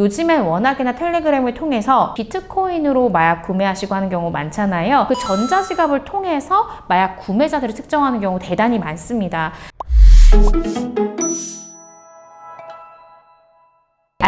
요즘엔 워낙이나 텔레그램을 통해서 비트코인으로 마약 구매하시고 하는 경우 많잖아요. 그 전자지갑을 통해서 마약 구매자들을 특정하는 경우 대단히 많습니다.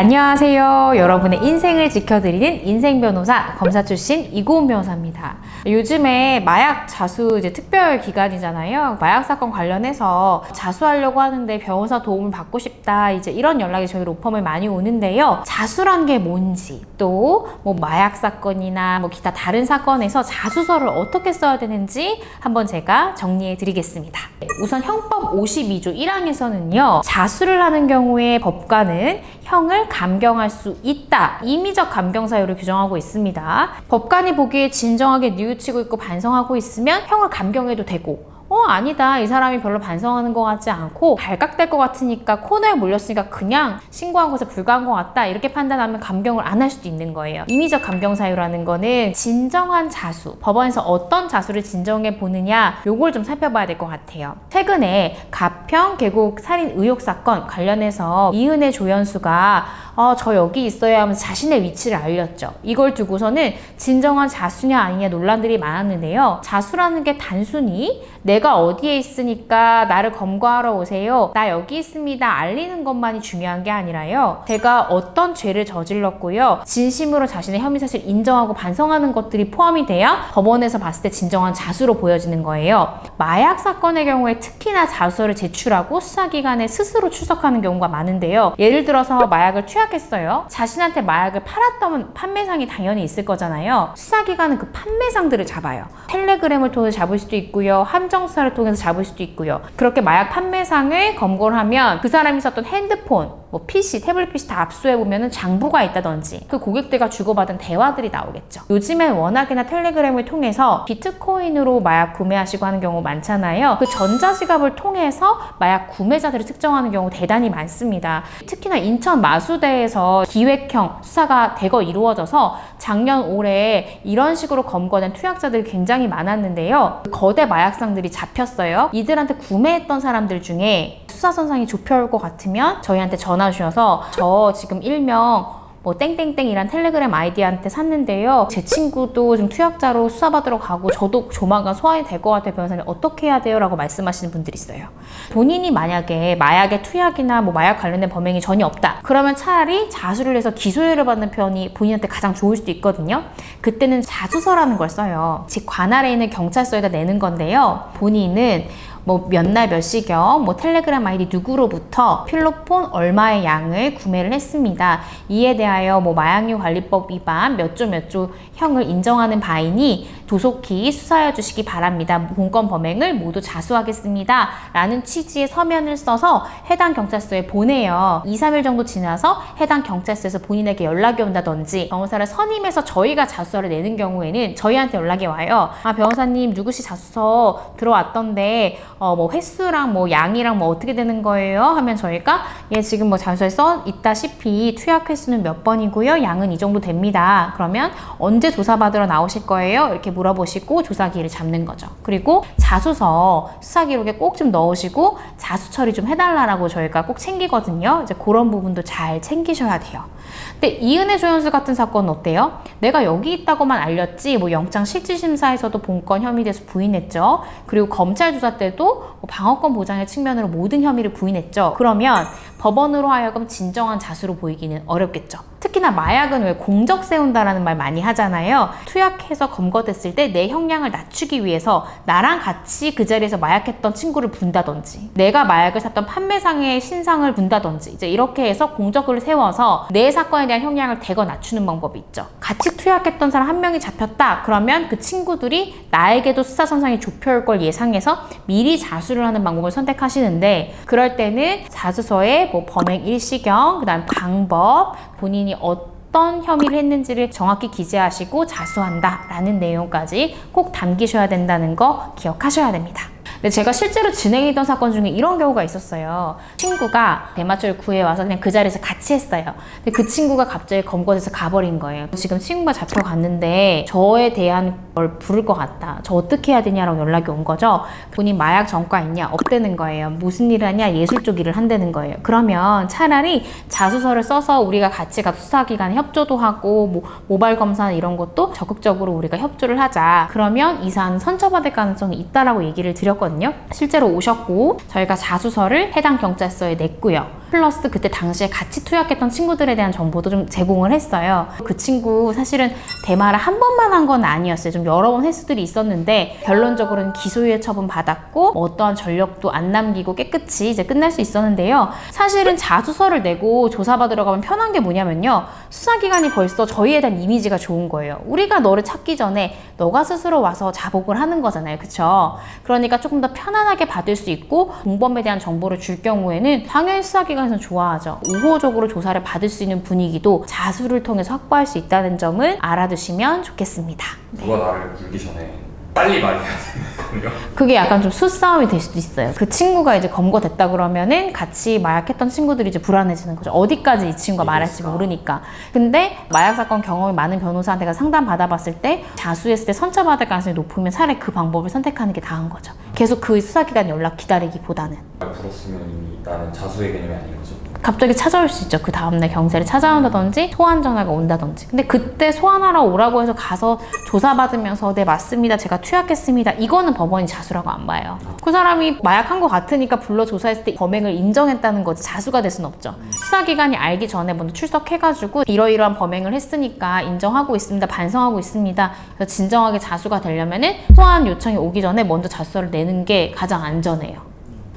안녕하세요. 여러분의 인생을 지켜드리는 인생 변호사 검사 출신 이고은 변호사입니다. 요즘에 마약 자수 이제 특별 기간이잖아요. 마약 사건 관련해서 자수하려고 하는데 변호사 도움을 받고 싶다. 이제 이런 연락이 저희 로펌에 많이 오는데요. 자수란 게 뭔지 또 뭐 마약 사건이나 뭐 기타 다른 사건에서 자수서를 어떻게 써야 되는지 한번 제가 정리해 드리겠습니다. 우선 형법 52조 1항에서는요. 자수를 하는 경우에 법관은 형을 감경할 수 있다. 임의적 감경 사유를 규정하고 있습니다. 법관이 보기에 진정하게 뉘우치고 있고 반성하고 있으면 형을 감경해도 되고 어 아니다 이 사람이 별로 반성하는 것 같지 않고 발각될 것 같으니까 코너에 몰렸으니까 그냥 신고한 것에 불과한 것 같다 이렇게 판단하면 감경을 안 할 수도 있는 거예요 임의적 감경 사유라는 거는 진정한 자수 법원에서 어떤 자수를 진정해 보느냐 요걸 좀 살펴봐야 될 것 같아요 최근에 가평 계곡 살인 의혹 사건 관련해서 이은혜 조연수가 어, 저 여기 있어요 하면서 자신의 위치를 알렸죠. 이걸 두고서는 진정한 자수냐 아니냐 논란들이 많았는데요. 자수라는 게 단순히 내가 어디에 있으니까 나를 검거하러 오세요. 나 여기 있습니다. 알리는 것만이 중요한 게 아니라요. 제가 어떤 죄를 저질렀고요. 진심으로 자신의 혐의 사실 인정하고 반성하는 것들이 포함이 돼야 법원에서 봤을 때 진정한 자수로 보여지는 거예요. 마약 사건의 경우에 특히나 자수서를 제출하고 수사기관에 스스로 출석하는 경우가 많은데요. 예를 들어서 마약을 취약했어요. 자신한테 마약을 팔았던 판매상이 당연히 있을 거잖아요. 수사기관은 그 판매상들을 잡아요. 텔레그램을 통해 잡을 수도 있고요. 함정 수사를 통해서 잡을 수도 있고요. 그렇게 마약 판매상을 검거를 하면 그 사람이 썼던 핸드폰, 뭐 PC, 태블릿 PC 다 압수해 보면은 장부가 있다든지 그 고객들과 주고받은 대화들이 나오겠죠. 요즘엔 워낙이나 텔레그램을 통해서 비트코인으로 마약 구매하시고 하는 경우 많잖아요. 그 전자지갑을 통해서 마약 구매자들을 특정하는 경우 대단히 많습니다. 특히나 인천 마수대에서 기획형 수사가 대거 이루어져서 작년 올해 이런 식으로 검거된 투약자들이 굉장히 많았는데요. 거대 마약상들이 잡 혔어요. 이들한테 구매했던 사람들 중에 수사선상이 좁혀올 것 같으면 저희한테 전화 주셔서 저 지금 일명 뭐 땡땡땡이란 텔레그램 아이디한테 샀는데요. 제 친구도 좀 투약자로 수사받으러 가고 저도 조만간 소환이 될 것 같아요. 변호사님 어떻게 해야 돼요? 라고 말씀하시는 분들이 있어요. 본인이 만약에 마약의 투약이나 뭐 마약 관련된 범행이 전혀 없다. 그러면 차라리 자수를 해서 기소유예를 받는 편이 본인한테 가장 좋을 수도 있거든요. 그때는 자수서라는 걸 써요. 즉 관할에 있는 경찰서에다 내는 건데요. 본인은 뭐 몇 날 몇 시경 뭐 텔레그램 아이디 누구로부터 필로폰 얼마의 양을 구매를 했습니다. 이에 대하여 뭐 마약류 관리법 위반 몇 조 몇 조 형을 인정하는 바이니 도속히 수사해 주시기 바랍니다. 본건 범행을 모두 자수하겠습니다. 라는 취지의 서면을 써서 해당 경찰서에 보내요. 2, 3일 정도 지나서 해당 경찰서에서 본인에게 연락이 온다든지 변호사를 선임해서 저희가 자수서를 내는 경우에는 저희한테 연락이 와요. 아 변호사님 누구시 자수서 들어왔던데 어 뭐 횟수랑 뭐 양이랑 뭐 어떻게 되는 거예요? 하면 저희가 예 지금 뭐 자수서에 써 있다시피 투약 횟수는 몇 번이고요. 양은 이 정도 됩니다. 그러면 언제 조사받으러 나오실 거예요? 이렇게 물어보시고 조사기를 잡는 거죠. 그리고 자수서 수사 기록에 꼭 좀 넣으시고 자수 처리 좀 해달라고 저희가 꼭 챙기거든요. 이제 그런 부분도 잘 챙기셔야 돼요. 근데 이은혜 조연수 같은 사건은 어때요? 내가 여기 있다고만 알렸지 뭐 영장 실질심사에서도 본건 혐의 대해서 부인했죠. 그리고 검찰 조사 때도 뭐 방어권 보장의 측면으로 모든 혐의를 부인했죠. 그러면 법원으로 하여금 진정한 자수로 보이기는 어렵겠죠. 특히나 마약은 왜 공적 세운다라는 말 많이 하잖아요. 투약해서 검거됐을 때 내 형량을 낮추기 위해서 나랑 같이 그 자리에서 마약했던 친구를 분다든지 내가 마약을 샀던 판매상의 신상을 분다든지 이제 이렇게 해서 공적을 세워서 내 사건에 대한 형량을 대거 낮추는 방법이 있죠. 같이 투약했던 사람 한 명이 잡혔다. 그러면 그 친구들이 나에게도 수사선상이 좁혀올 걸 예상해서 미리 자수를 하는 방법을 선택하시는데 그럴 때는 자수서에 뭐 범행 일시경, 그다음 방법, 본인이 어떤 혐의를 했는지를 정확히 기재하시고 자수한다 라는 내용까지 꼭 담기셔야 된다는 거 기억하셔야 됩니다. 근데 제가 실제로 진행했던 사건 중에 이런 경우가 있었어요. 친구가 대마초를 구해와서 그냥 그 자리에서 같이 했어요. 근데 그 친구가 갑자기 검거돼서 가버린 거예요. 지금 친구가 잡혀갔는데 저에 대한 걸 부를 것 같다. 저 어떻게 해야 되냐라고 연락이 온 거죠. 본인 마약 전과 있냐? 없다는 거예요. 무슨 일을 하냐? 예술 쪽 일을 한다는 거예요. 그러면 차라리 자수서를 써서 우리가 같이 가 수사기관에 협조도 하고 뭐 모발 검사 이런 것도 적극적으로 우리가 협조를 하자. 그러면 이 사안은 선처받을 가능성이 있다라고 얘기를 드렸거든요. 실제로 오셨고 저희가 자수서를 해당 경찰서에 냈고요. 플러스 그때 당시에 같이 투약했던 친구들에 대한 정보도 좀 제공을 했어요. 그 친구 사실은 대마를 한 번만 한 건 아니었어요. 좀 여러 번 횟수들이 있었는데 결론적으로는 기소유예 처분 받았고 뭐 어떠한 전력도 안 남기고 깨끗이 이제 끝날 수 있었는데요. 사실은 자수서를 내고 조사받으러 가면 편한 게 뭐냐면요. 수사기관이 벌써 저희에 대한 이미지가 좋은 거예요. 우리가 너를 찾기 전에 너가 스스로 와서 자복을 하는 거잖아요. 그쵸? 그러니까 조금 더 편안하게 받을 수 있고 공범에 대한 정보를 줄 경우에는 당연히 수사기관 에서 좋아하죠. 우호적으로 조사를 받을 수 있는 분위기도 자수를 통해서 확보할 수 있다는 점을 알아두시면 좋겠습니다. 누가 나를 물기 전에 빨리 말해야 되는 거요? 그게 약간 좀 수싸움이 될 수도 있어요. 그 친구가 이제 검거됐다 그러면은 같이 마약했던 친구들이 이제 불안해지는 거죠. 어디까지 이 친구가 말할지 모르니까. 근데 마약 사건 경험이 많은 변호사한테 가 상담 받아봤을 때 자수했을 때 선처받을 가능성이 높으면 차라리 그 방법을 선택하는 게 나은 거죠. 계속 그 수사기관 연락 기다리기보다는. 불었으면 이미 나는 자수의 개념이 아닌 거죠. 갑자기 찾아올 수 있죠. 그 다음날 경찰이 찾아온다든지 소환 전화가 온다든지. 근데 그때 소환하러 오라고 해서 가서 조사받으면서 네 맞습니다. 제가 투약했습니다. 이거는 법원이 자수라고 안 봐요. 그 사람이 마약한 것 같으니까 불러 조사했을 때 범행을 인정했다는 거지 자수가 될 수는 없죠. 수사기관이 알기 전에 먼저 출석해가지고 이러이러한 범행을 했으니까 인정하고 있습니다. 반성하고 있습니다. 그래서 진정하게 자수가 되려면은 소환 요청이 오기 전에 먼저 자수서를 내는 게 가장 안전해요.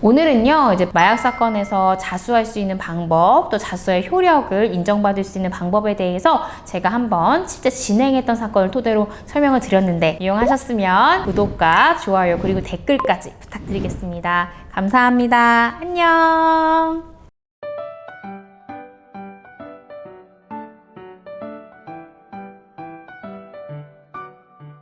오늘은요, 이제 마약 사건에서 자수할 수 있는 방법, 또 자수의 효력을 인정받을 수 있는 방법에 대해서 제가 한번 실제 진행했던 사건을 토대로 설명을 드렸는데, 이용하셨으면 구독과 좋아요, 그리고 댓글까지 부탁드리겠습니다. 감사합니다. 안녕!